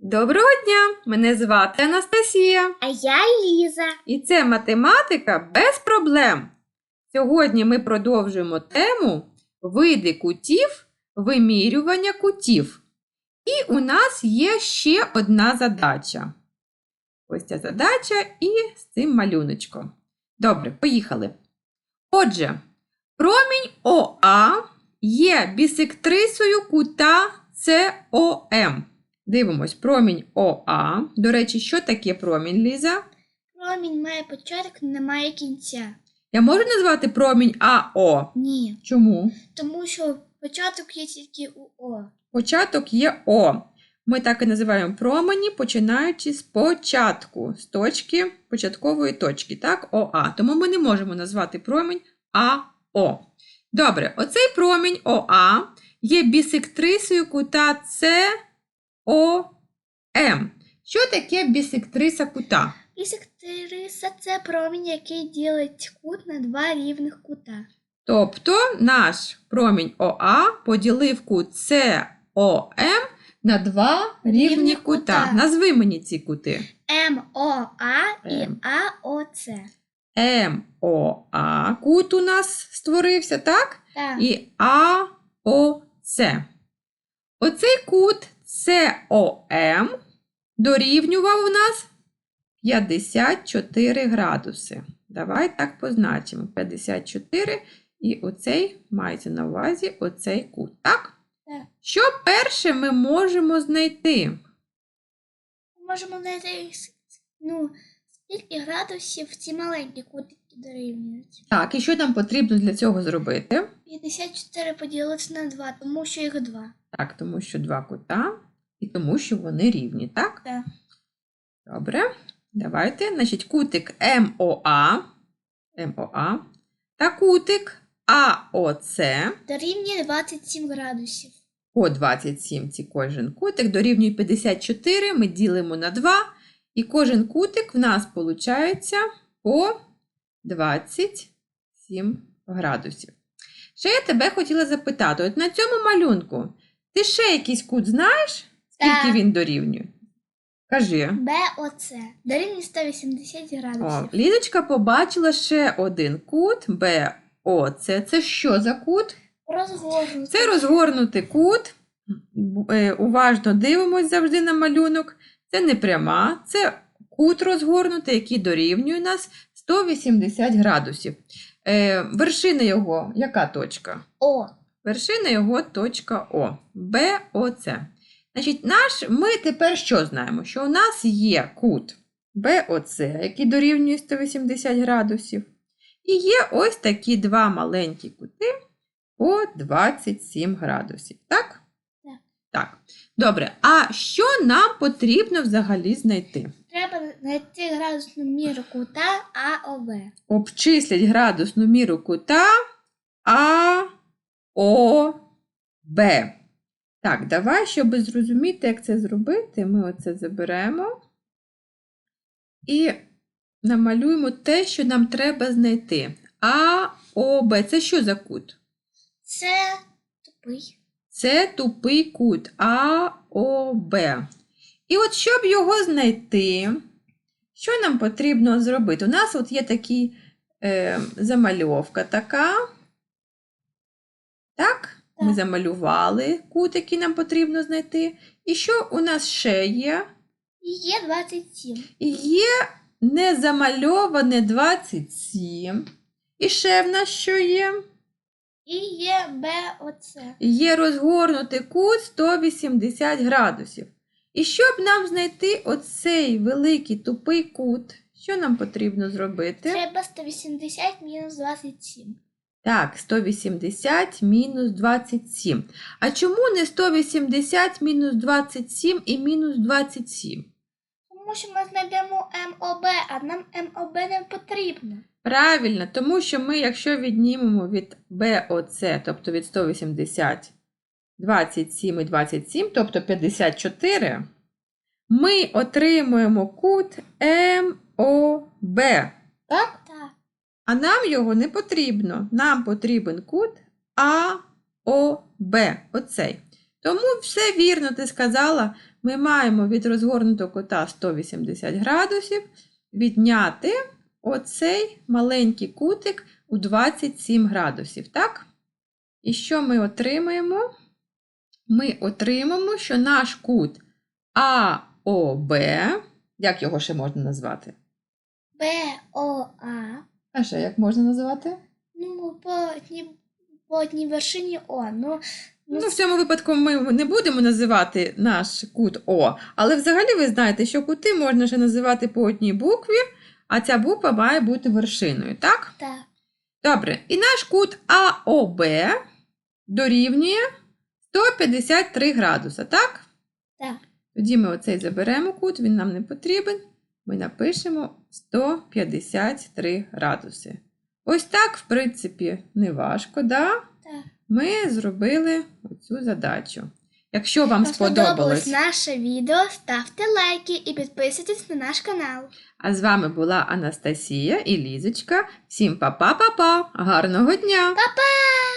Доброго дня! Мене звати Анастасія. А я Ліза. І це математика без проблем. Сьогодні ми продовжуємо тему види кутів, вимірювання кутів. І у нас є ще одна задача. Ось ця задача і з цим малюночком. Добре, поїхали. Отже, промінь ОА є бісектрисою кута СОМ. Дивимось, промінь ОА. До речі, що таке промінь, Ліза? Промінь має початок, не має кінця. Я можу назвати промінь АО? Ні. Чому? Тому що початок є тільки у О. Початок є О. Ми так і називаємо промені, починаючи з початку, з точки, початкової точки, так, ОА. Тому ми не можемо назвати промінь АО. Добре, оцей промінь ОА є бісектрисою кута СОМ. Що таке бісектриса кута? Бісектриса – це промінь, який ділить кут на два рівних кута. Тобто наш промінь ОА поділив кут СОМ на два рівні Рівні кута. кута. Назви мені ці кути. МОА і АОЦ. МОА кут у нас створився, так? Так. І АОЦ. Оцей кут СОМ дорівнював у нас 54 градуси. Давай так позначимо. 54 і оцей мається на увазі оцей кут. Так? Так. Що перше ми можемо знайти? Ми можемо знайти ну, скільки градусів ці маленькі кутики дорівнюють. Так, і що нам потрібно для цього зробити? 54 поділити на 2, тому що їх 2. Так, тому що два кута і тому, що вони рівні, так? Так. Добре. Давайте. Значить, кутик МОА, МОА та кутик АОЦ Дорівнює 27 градусів. по 27 ці кожен кутик дорівнює 54. Ми ділимо на 2. І кожен кутик в нас виходить по 27 градусів. Ще я тебе хотіла запитати: от на цьому малюнку ти ще якийсь кут знаєш? Скільки Так. він дорівнює? Кажи. БОЦ дорівнює 180 О, градусів. Лізочка побачила ще один кут БОЦ. Це що за кут? Розгорнути. Це розгорнутий кут. Б- е, Уважно дивимось завжди на малюнок. Це не пряма, це кут розгорнутий, який дорівнює нас 180 градусів. Е, Вершина його, яка точка? О. Вершина його точка О. БОЦ. Значить, наш, ми тепер що знаємо? Що у нас є кут БОЦ, який дорівнює 180 градусів. І є ось такі два маленькі кути по 27 градусів. Так? Так. Так. Добре. А що нам потрібно взагалі знайти? Треба знайти градусну міру кута АОБ. Обчислять градусну міру кута АОБ. Так, давай, щоб зрозуміти, як це зробити, ми оце заберемо і намалюємо те, що нам треба знайти. АОБ. Це що за кут? Це тупий. Це тупий кут АОБ. І от щоб його знайти, що нам потрібно зробити? У нас от є такі е, замальовка така. Так? Ми замалювали кут, який нам потрібно знайти. І що у нас ще є? І є 27. Є незамальоване 27. І ще в нас що є? І є БОЦ. Є розгорнутий кут 180 градусів. І щоб нам знайти оцей великий тупий кут, що нам потрібно зробити? Треба 180 мінус 27. Так, 180 мінус 27. А чому не 180 мінус 27 і мінус 27? Тому що ми знайдемо МОБ, а нам МОБ не потрібно. Правильно, тому що ми, якщо віднімемо від БОЦ, тобто від 180, 27 і 27, тобто 54, ми отримуємо кут МОБ. Так? Так. А нам його не потрібно. Нам потрібен кут АОБ. Оцей. Тому все вірно ти сказала. ми маємо від розгорнутого кота 180 градусів відняти оцей маленький кутик у 27 градусів, так? І що ми отримаємо? Ми отримаємо, що наш кут АОБ, як його ще можна назвати? Б, О, А. Ще як можна називати? Ну, по одній, по одній вершині О. Ну, Ну, в цьому випадку ми не будемо називати наш кут О, але взагалі ви знаєте, що кути можна ще називати по одній букві, а ця буква має бути вершиною, так? так. Добре, і наш кут АОБ дорівнює 153 градуса, так? Так. Тоді ми оцей заберемо кут, він нам не потрібен. Ми напишемо 153 градуси. Ось так, в принципі, не важко, да? Так. Ми зробили цю задачу. Якщо вам сподобалось сподобалось, наше відео, ставте лайки і підписуйтесь на наш канал. а з вами була Анастасія і Лізочка. Всім па-па-па-па! Гарного дня! Па-па!